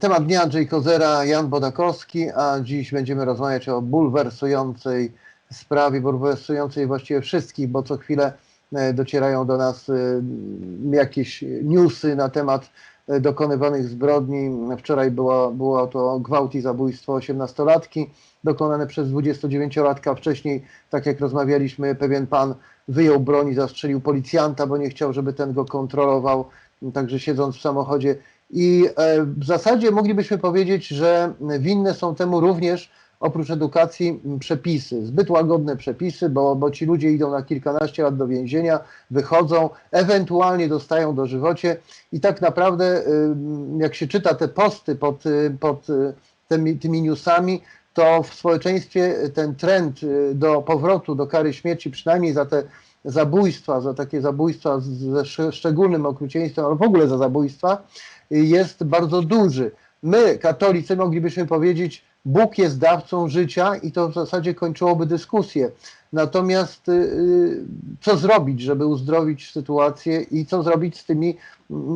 Temat dnia Andrzej Kozera, Jan Bodakowski, a dziś będziemy rozmawiać o bulwersującej sprawie, bulwersującej właściwie wszystkich, bo co chwilę e, docierają do nas e, jakieś newsy na temat e, dokonywanych zbrodni. Wczoraj było, było to gwałt i zabójstwo 18-latki dokonane przez 29-latka. Wcześniej, tak jak rozmawialiśmy, pewien pan wyjął broń i zastrzelił policjanta, bo nie chciał, żeby ten go kontrolował. Także siedząc w samochodzie i e, w zasadzie moglibyśmy powiedzieć, że winne są temu również oprócz edukacji przepisy, zbyt łagodne przepisy, bo, bo ci ludzie idą na kilkanaście lat do więzienia, wychodzą, ewentualnie dostają dożywocie i tak naprawdę jak się czyta te posty pod, pod tymi, tymi newsami, to w społeczeństwie ten trend do powrotu do kary śmierci, przynajmniej za te zabójstwa, za takie zabójstwa ze szczególnym okrucieństwem, albo w ogóle za zabójstwa, jest bardzo duży. My, katolicy, moglibyśmy powiedzieć, Bóg jest dawcą życia i to w zasadzie kończyłoby dyskusję. Natomiast y, y, co zrobić, żeby uzdrowić sytuację i co zrobić z tymi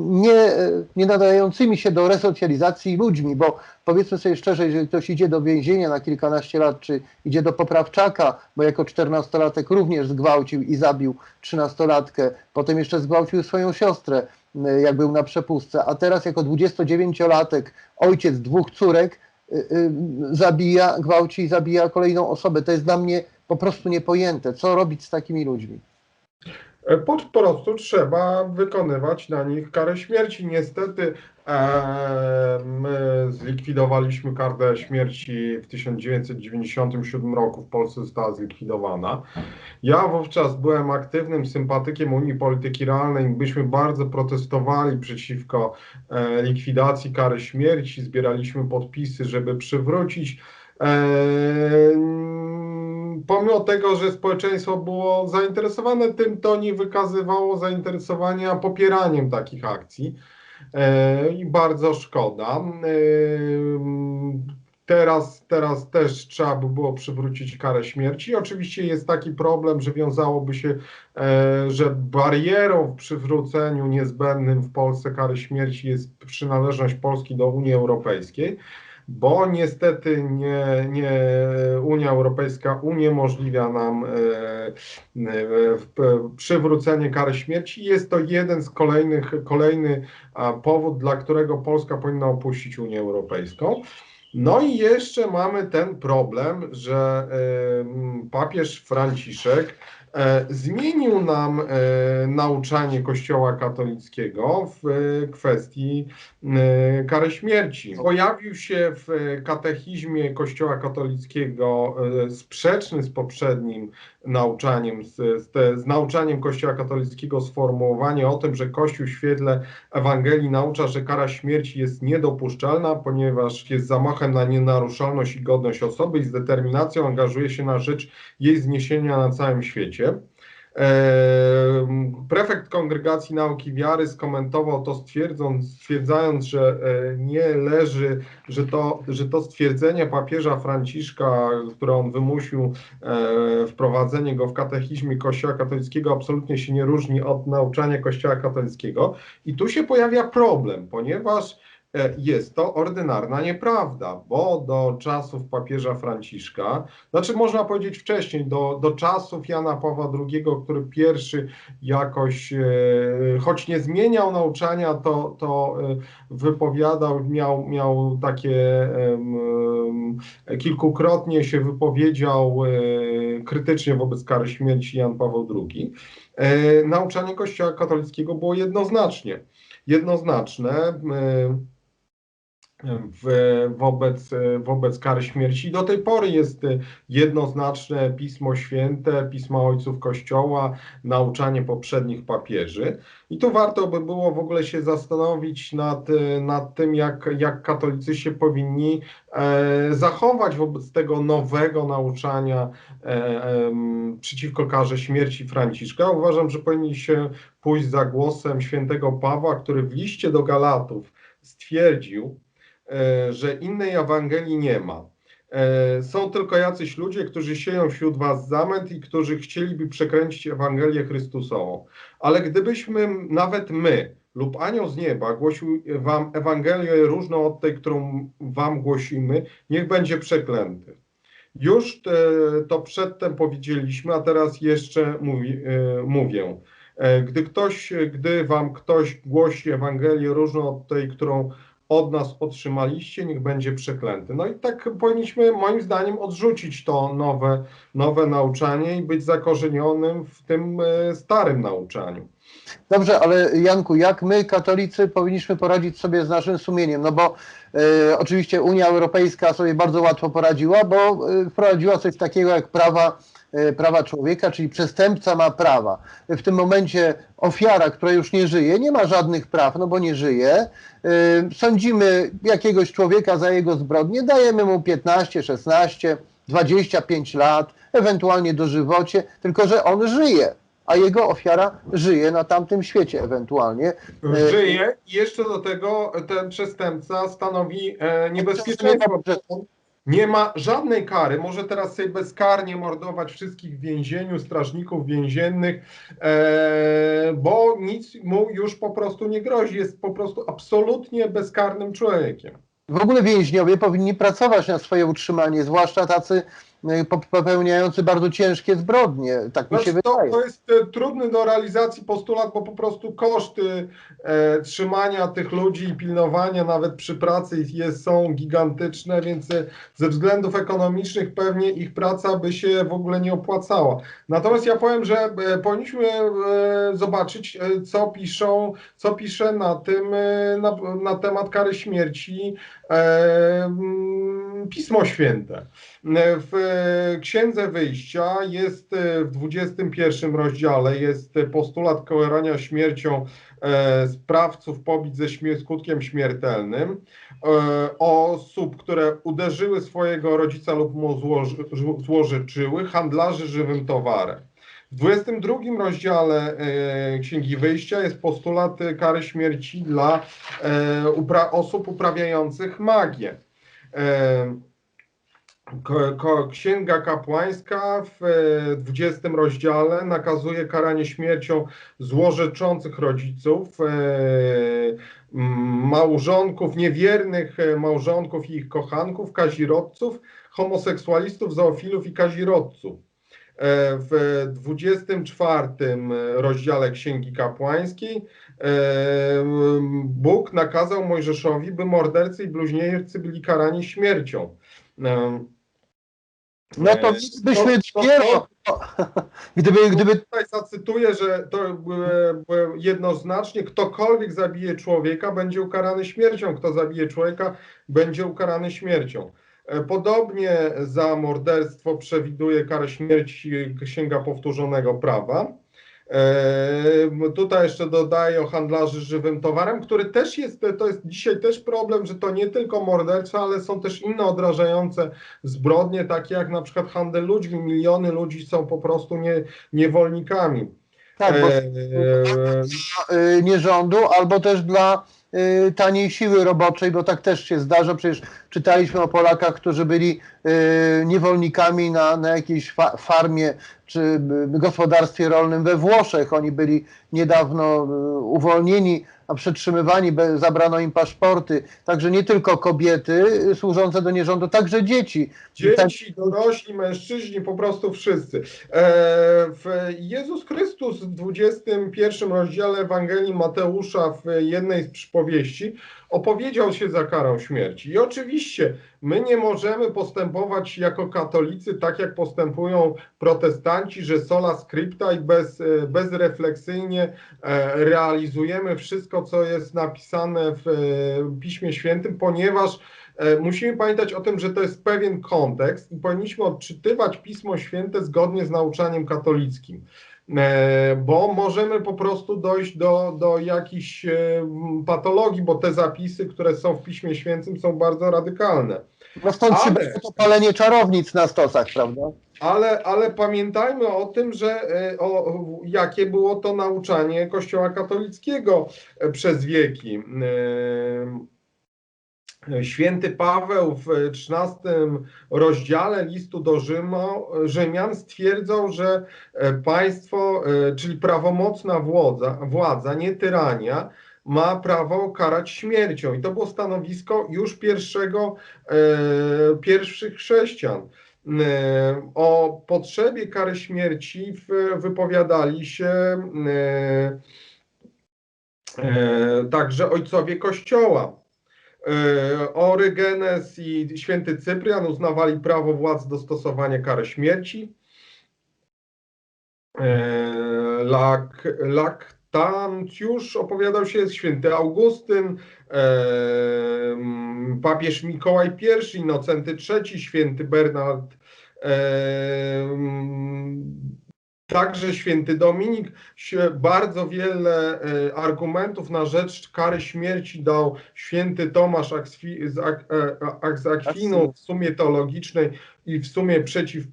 nie, nie nadającymi się do resocjalizacji ludźmi, bo powiedzmy sobie szczerze, jeżeli ktoś idzie do więzienia na kilkanaście lat, czy idzie do poprawczaka, bo jako czternastolatek również zgwałcił i zabił trzynastolatkę, potem jeszcze zgwałcił swoją siostrę, y, jak był na przepustce, a teraz jako 29-latek, ojciec dwóch córek, zabija, gwałci i zabija kolejną osobę. To jest dla mnie po prostu niepojęte. Co robić z takimi ludźmi? E, po prostu trzeba wykonywać na nich karę śmierci. Niestety my zlikwidowaliśmy karę śmierci w 1997 roku. W Polsce została zlikwidowana. Ja wówczas byłem aktywnym sympatykiem Unii Polityki Realnej. Byśmy bardzo protestowali przeciwko e, likwidacji kary śmierci. Zbieraliśmy podpisy, żeby przywrócić pomimo tego, że społeczeństwo było zainteresowane tym, to nie wykazywało zainteresowania popieraniem takich akcji. E, I bardzo szkoda. E, teraz, teraz też trzeba by było przywrócić karę śmierci. Oczywiście jest taki problem, że wiązałoby się, e, że barierą w przywróceniu niezbędnym w Polsce kary śmierci jest przynależność Polski do Unii Europejskiej bo niestety nie, nie Unia Europejska uniemożliwia nam e, e, przywrócenie kary śmierci. Jest to jeden z kolejnych, kolejny powód, dla którego Polska powinna opuścić Unię Europejską. No i jeszcze mamy ten problem, że e, papież Franciszek zmienił nam e, nauczanie Kościoła katolickiego w e, kwestii kary śmierci. Pojawił się w katechizmie Kościoła katolickiego sprzeczny z poprzednim nauczaniem, z, z, z nauczaniem Kościoła katolickiego sformułowanie o tym, że Kościół w świetle Ewangelii naucza, że kara śmierci jest niedopuszczalna, ponieważ jest zamachem na nienaruszalność i godność osoby i z determinacją angażuje się na rzecz jej zniesienia na całym świecie. Prefekt Kongregacji Nauki Wiary skomentował to stwierdząc, stwierdzając, że e, nie leży, że to, że to stwierdzenie papieża Franciszka, które on wymusił e, wprowadzenie go w katechizmie Kościoła katolickiego, absolutnie się nie różni od nauczania Kościoła katolickiego. I tu się pojawia problem, ponieważ jest to ordynarna nieprawda, bo do czasów papieża Franciszka, znaczy można powiedzieć wcześniej, do, do czasów Jana Pawła II, który pierwszy jakoś, e, choć nie zmieniał nauczania, to, to e, wypowiadał, miał, miał takie, kilkukrotnie się wypowiedział krytycznie wobec kary śmierci Jan Paweł II. Nauczanie Kościoła katolickiego było jednoznacznie, jednoznaczne wobec, wobec kary śmierci. Do tej pory jest jednoznaczne Pismo Święte, Pisma Ojców Kościoła, nauczanie poprzednich papieży. I tu warto by było w ogóle się zastanowić nad, nad tym, jak, jak katolicy się powinni e, zachować wobec tego nowego nauczania e, e, przeciwko karze śmierci Franciszka. Uważam, że powinni się pójść za głosem świętego Pawła, który w liście do Galatów stwierdził, że innej Ewangelii nie ma. E, Są tylko jacyś ludzie, którzy sieją wśród was zamęt i którzy chcieliby przekręcić Ewangelię Chrystusową. Ale gdybyśmy nawet my lub anioł z nieba głosił wam Ewangelię różną od tej, którą wam głosimy, niech będzie przeklęty. Już te, to przedtem powiedzieliśmy, a teraz jeszcze mówi, e, mówię. E, Gdy ktoś, gdy wam ktoś głosi Ewangelię różną od tej, którą od nas otrzymaliście, niech będzie przeklęty. No i tak powinniśmy, moim zdaniem, odrzucić to nowe, nowe nauczanie i być zakorzenionym w tym e, starym nauczaniu. Dobrze, ale Janku, jak my, katolicy, powinniśmy poradzić sobie z naszym sumieniem? No bo e, oczywiście Unia Europejska sobie bardzo łatwo poradziła, bo e, wprowadziła coś takiego jak prawa, prawa człowieka, czyli przestępca ma prawa. W tym momencie ofiara, która już nie żyje, nie ma żadnych praw, no bo nie żyje. E, sądzimy jakiegoś człowieka za jego zbrodnie, dajemy mu 15, 16, 25 lat, ewentualnie dożywocie, tylko że on żyje a jego ofiara żyje na tamtym świecie ewentualnie. E, Żyje i jeszcze do tego ten przestępca stanowi e, niebezpieczeństwo. Nie ma żadnej kary. Może teraz sobie bezkarnie mordować wszystkich w więzieniu, strażników więziennych, e, bo nic mu już po prostu nie grozi. Jest po prostu absolutnie bezkarnym człowiekiem. W ogóle więźniowie powinni pracować na swoje utrzymanie, zwłaszcza tacy popełniający bardzo ciężkie zbrodnie. Tak mi się Znaczy, to, wydaje. to jest e, trudny do realizacji postulat, bo po prostu koszty e, trzymania tych ludzi i pilnowania nawet przy pracy jest, są gigantyczne, więc e, ze względów ekonomicznych pewnie ich praca by się w ogóle nie opłacała. Natomiast ja powiem, że e, powinniśmy zobaczyć, co piszą, co pisze na tym, na, na temat kary śmierci mm, Pismo Święte. W e, Księdze Wyjścia jest e, w 21 rozdziale jest postulat karania śmiercią e, sprawców pobić ze skutkiem śmiertelnym osób, które uderzyły swojego rodzica lub mu złoży, złożyczyły, handlarzy żywym towarem. W 22 rozdziale Księgi Wyjścia jest postulat kary śmierci dla upra- osób uprawiających magię. E, Księga kapłańska w e, 20 rozdziale nakazuje karanie śmiercią złorzeczących rodziców, e, małżonków, niewiernych e, małżonków i ich kochanków, kazirodców, homoseksualistów, zoofilów i kazirodców. E, W 24 rozdziale Księgi Kapłańskiej e, Bóg nakazał Mojżeszowi, by mordercy i bluźniercy byli karani śmiercią. E, No to byśmy dopiero, gdyby, gdyby Tutaj zacytuję, że to jednoznacznie ktokolwiek zabije człowieka, będzie ukarany śmiercią. Kto zabije człowieka, będzie ukarany śmiercią. E, Podobnie za morderstwo przewiduje karę śmierci Księga Powtórzonego Prawa. E, Tutaj jeszcze dodaję o handlarzy żywym towarem, który też jest, to jest dzisiaj też problem, że to nie tylko morderstwa, ale są też inne odrażające zbrodnie, takie jak na przykład handel ludźmi. Miliony ludzi są po prostu nie, niewolnikami. tak, bo E, y, nierządu, albo też dla taniej siły roboczej, bo tak też się zdarza. Przecież czytaliśmy o Polakach, którzy byli y, niewolnikami na, na jakiejś fa farmie czy y, gospodarstwie rolnym we Włoszech. Oni byli niedawno y, uwolnieni, a przetrzymywani, zabrano im paszporty. Także nie tylko kobiety służące do nierządu, także dzieci. Dzieci, dorośli, mężczyźni, po prostu wszyscy. E, w Jezus Chrystus w 21 rozdziale Ewangelii Mateusza w jednej z przypowieści opowiedział się za karą śmierci. I oczywiście my nie możemy postępować jako katolicy tak, jak postępują protestanci, że sola scripta i bez, e, bezrefleksyjnie e, realizujemy wszystko, co jest napisane w e, Piśmie Świętym, ponieważ Musimy pamiętać o tym, że to jest pewien kontekst i powinniśmy odczytywać Pismo Święte zgodnie z nauczaniem katolickim, bo możemy po prostu dojść do, do jakichś e, patologii, bo te zapisy, które są w Piśmie Świętym są bardzo radykalne. No stąd Ale- to palenie czarownic na stosach, prawda? Ale, ale pamiętajmy o tym, że e, o, jakie było to nauczanie Kościoła katolickiego e, przez wieki. Święty Paweł w 13 rozdziale listu do Rzymu, Rzymian stwierdzał, że e, państwo, e, czyli prawomocna władza, władza, nie tyrania, ma prawo karać śmiercią. I to było stanowisko już pierwszego, e, pierwszych chrześcijan. O potrzebie kary śmierci wypowiadali się także ojcowie Kościoła. E, Orygenes i święty Cyprian uznawali prawo władz do stosowania kary śmierci. E, Lak, opowiadał się, święty Augustyn, e, papież Mikołaj I, Innocenty III, święty Bernard, także święty Dominik. Bardzo wiele e, argumentów na rzecz kary śmierci dał święty Tomasz z e, Akwinu w sumie teologicznej i w sumie przeciw e,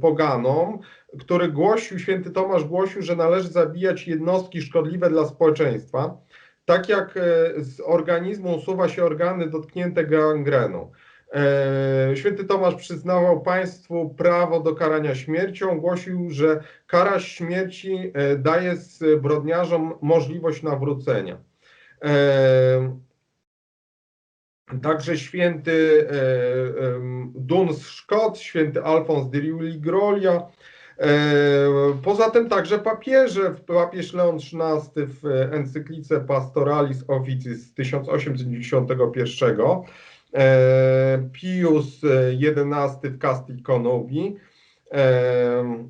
poganom, który głosił, święty Tomasz głosił, że należy zabijać jednostki szkodliwe dla społeczeństwa, tak jak z organizmu usuwa się organy dotknięte gangreną. E, Święty Tomasz przyznawał państwu prawo do karania śmiercią, głosił, że kara śmierci e, daje zbrodniarzom możliwość nawrócenia. E, Także święty Duns Szkot, święty Alfons de Ligrolia. E, Poza tym także papieże, papież Leon XIII w encyklice Pastoralis Officis z 1891, e, Pius XI w Casti Conubi, e,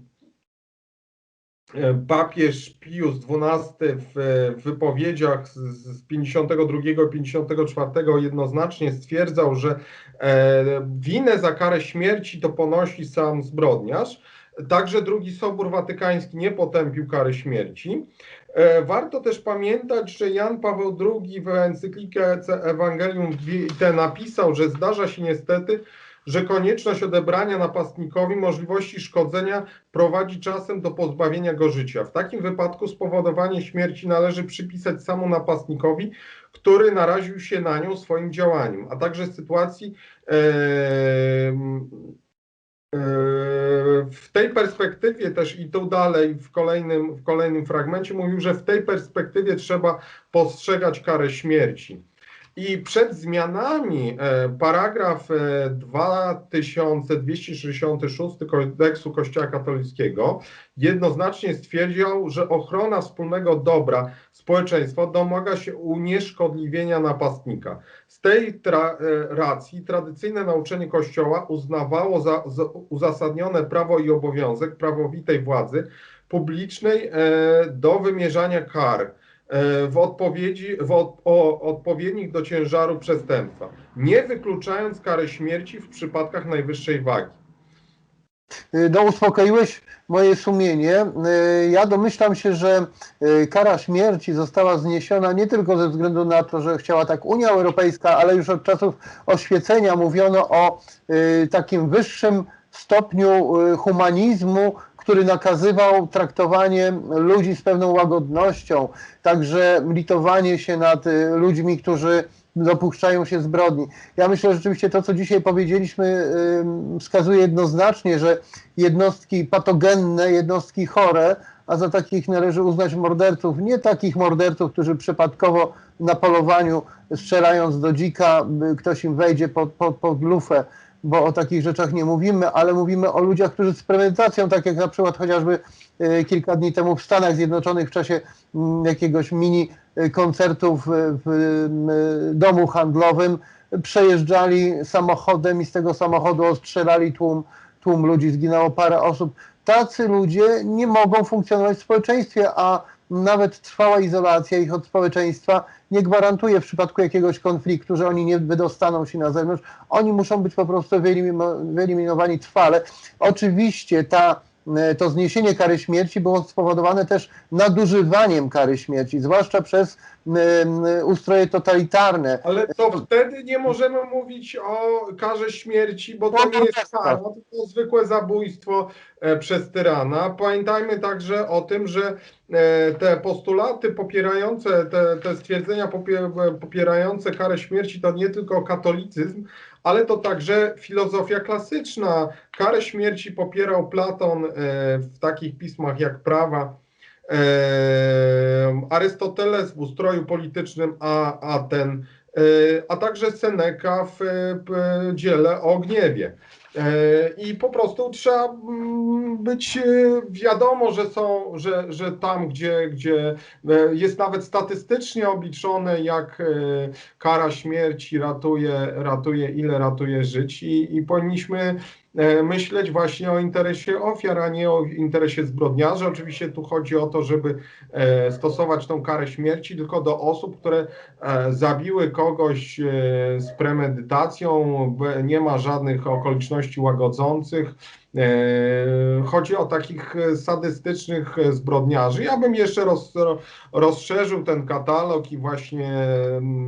e, papież Pius XII w w wypowiedziach z z 52 i 54 jednoznacznie stwierdzał, że e, winę za karę śmierci to ponosi sam zbrodniarz. Także drugi Sobór Watykański nie potępił kary śmierci. E, Warto też pamiętać, że Jan Paweł II w encyklice Evangelium Vitae napisał, że zdarza się niestety, że konieczność odebrania napastnikowi możliwości szkodzenia prowadzi czasem do pozbawienia go życia. W takim wypadku spowodowanie śmierci należy przypisać samu napastnikowi, który naraził się na nią swoim działaniem, a także sytuacji e, w tej perspektywie też i tu dalej w kolejnym, w kolejnym fragmencie mówił, że w tej perspektywie trzeba postrzegać karę śmierci. I przed zmianami e, paragraf e, 2266 kodeksu Kościoła katolickiego jednoznacznie stwierdził, że ochrona wspólnego dobra społeczeństwa domaga się unieszkodliwienia napastnika. Z tej tra- e, racji tradycyjne nauczenie Kościoła uznawało za, za uzasadnione prawo i obowiązek prawowitej władzy publicznej e, do wymierzania kar e, w odpowiedzi, w od, o, odpowiednich do ciężaru przestępstwa, nie wykluczając kary śmierci w przypadkach najwyższej wagi. Y, No, uspokoiłeś moje sumienie. Y, Ja domyślam się, że kara śmierci została zniesiona nie tylko ze względu na to, że chciała tak Unia Europejska, ale już od czasów oświecenia mówiono o takim wyższym stopniu humanizmu, który nakazywał traktowanie ludzi z pewną łagodnością, także litowanie się nad y, ludźmi, którzy dopuszczają się zbrodni. Ja myślę, że rzeczywiście to, co dzisiaj powiedzieliśmy, wskazuje jednoznacznie, że jednostki patogenne, jednostki chore, a za takich należy uznać morderców, nie takich morderców, którzy przypadkowo na polowaniu strzelając do dzika, ktoś im wejdzie pod, pod, pod lufę, bo o takich rzeczach nie mówimy, ale mówimy o ludziach, którzy z premedytacją, tak jak na przykład chociażby e, kilka dni temu w Stanach Zjednoczonych w czasie mm, jakiegoś mini e, koncertu w, w m, domu handlowym przejeżdżali samochodem i z tego samochodu ostrzelali tłum, tłum ludzi, zginęło parę osób. Tacy ludzie nie mogą funkcjonować w społeczeństwie, a nawet trwała izolacja ich od społeczeństwa nie gwarantuje w przypadku jakiegoś konfliktu, że oni nie wydostaną się na zewnątrz. Oni muszą być po prostu wyelimino- wyeliminowani trwale. Oczywiście ta to zniesienie kary śmierci było spowodowane też nadużywaniem kary śmierci, zwłaszcza przez m, ustroje totalitarne. Ale to wtedy nie możemy mówić o karze śmierci, bo to nie jest kara, tylko zwykłe zabójstwo e, przez tyrana. Pamiętajmy także o tym, że e, te postulaty popierające, te, te stwierdzenia popie- popierające karę śmierci to nie tylko katolicyzm, ale to także filozofia klasyczna. Karę śmierci popierał Platon e, w takich pismach jak Prawa, e, Arystoteles w ustroju politycznym a Aten, e, a także Seneca w dziele o gniewie. E, I po prostu trzeba mm, być e, wiadomo, że są, że, że tam, gdzie, gdzie e, jest nawet statystycznie obliczone, jak kara śmierci ratuje, ratuje ile ratuje żyć i, i powinniśmy myśleć właśnie o interesie ofiar, a nie o interesie zbrodniarzy. Oczywiście tu chodzi o to, żeby e, stosować tą karę śmierci tylko do osób, które e, zabiły kogoś e, z premedytacją, nie ma żadnych okoliczności łagodzących. E, Chodzi o takich e, sadystycznych e, zbrodniarzy. Ja bym jeszcze roz, ro- rozszerzył ten katalog i właśnie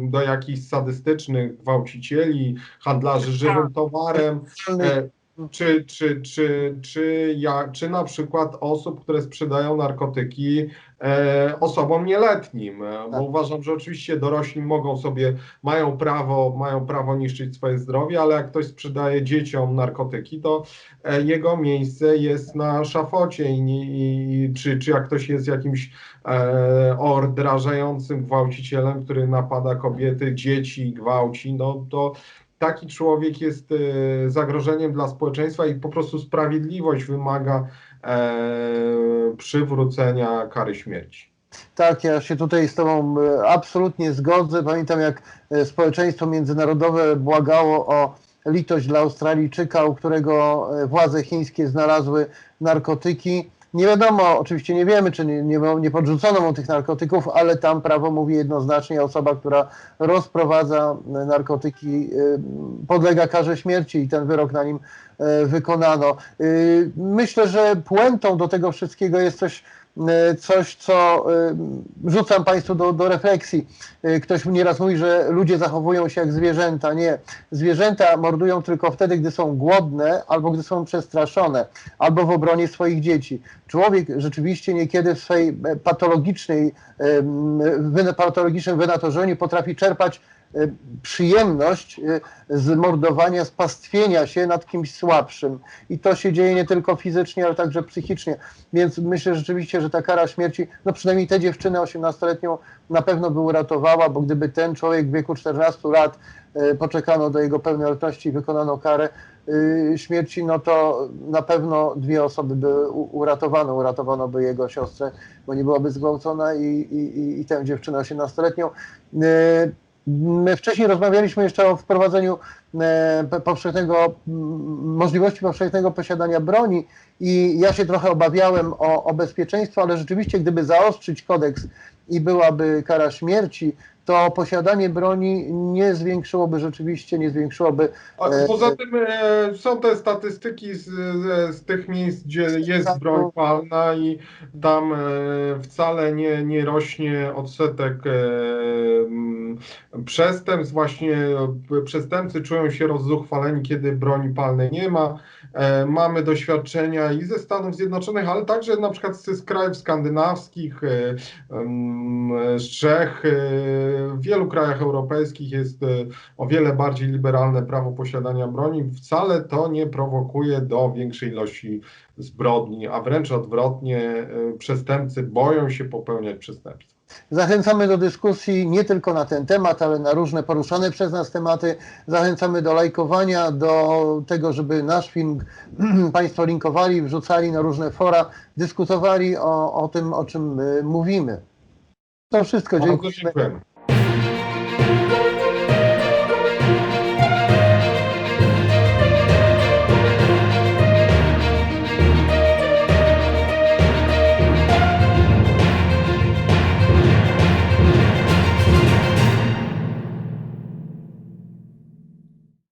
do jakichś sadystycznych gwałcicieli, handlarzy żywym towarem, e, czy, czy, czy, czy, ja, czy na przykład osób, które sprzedają narkotyki e, osobom nieletnim, e, bo Tak. uważam, że oczywiście dorośli mogą sobie, mają prawo, mają prawo niszczyć swoje zdrowie, ale jak ktoś sprzedaje dzieciom narkotyki, to e, jego miejsce jest na szafocie i, i czy, czy jak ktoś jest jakimś e, ordrażającym gwałcicielem, który napada kobiety, dzieci, gwałci, no to taki człowiek jest e, zagrożeniem dla społeczeństwa i po prostu sprawiedliwość wymaga e, przywrócenia kary śmierci. Tak, ja się tutaj z Tobą e, absolutnie zgodzę. Pamiętam, jak społeczeństwo międzynarodowe błagało o litość dla Australijczyka, u którego władze chińskie znalazły narkotyki. Nie wiadomo, oczywiście nie wiemy, czy nie, nie, nie podrzucono mu tych narkotyków, ale tam prawo mówi jednoznacznie, osoba, która rozprowadza narkotyki, e, podlega karze śmierci i ten wyrok na nim e, wykonano. E, Myślę, że puentą do tego wszystkiego jest coś, coś co e, rzucam Państwu do, do refleksji. E, Ktoś nieraz mówi, że ludzie zachowują się jak zwierzęta. Nie. Zwierzęta mordują tylko wtedy, gdy są głodne albo gdy są przestraszone, albo w obronie swoich dzieci. Człowiek rzeczywiście niekiedy w swojej e, patologicznej, patologicznym wynaturzeniu potrafi czerpać e, przyjemność e, z mordowania, się nad kimś słabszym. I to się dzieje nie tylko fizycznie, ale także psychicznie. Więc myślę rzeczywiście, że ta kara śmierci, no przynajmniej tę dziewczynę 18-letnią na pewno by uratowała, bo gdyby ten człowiek w wieku 14 lat e, poczekano do jego pełnoletności i wykonano karę śmierci, no to na pewno dwie osoby by uratowano. Uratowano by jego siostrę, bo nie byłaby zgwałcona i, i- i tę dziewczynę 18-letnią. My wcześniej rozmawialiśmy jeszcze o wprowadzeniu e, powszechnego, możliwości powszechnego posiadania broni i ja się trochę obawiałem o, o bezpieczeństwo, ale rzeczywiście gdyby zaostrzyć kodeks i byłaby kara śmierci, to posiadanie broni nie zwiększyłoby rzeczywiście, nie zwiększyłoby A E, poza tym e, są te statystyki z, z, z tych miejsc, gdzie jest broń palna i tam e, wcale nie, nie rośnie odsetek e, przestępstw. Właśnie e, przestępcy czują się rozzuchwaleni, kiedy broni palnej nie ma. E, mamy doświadczenia i ze Stanów Zjednoczonych, ale także na przykład z, krajów skandynawskich, e, z Czech. e, W wielu krajach europejskich jest o wiele bardziej liberalne prawo posiadania broni, wcale to nie prowokuje do większej ilości zbrodni, a wręcz odwrotnie, y, przestępcy boją się popełniać przestępstwa. Zachęcamy do dyskusji nie tylko na ten temat, ale na różne poruszane przez nas tematy. Zachęcamy do lajkowania, do tego, żeby nasz film Państwo linkowali, wrzucali na różne fora, dyskutowali o, o tym, o czym my mówimy. To wszystko. Dziękujemy. dziękujemy.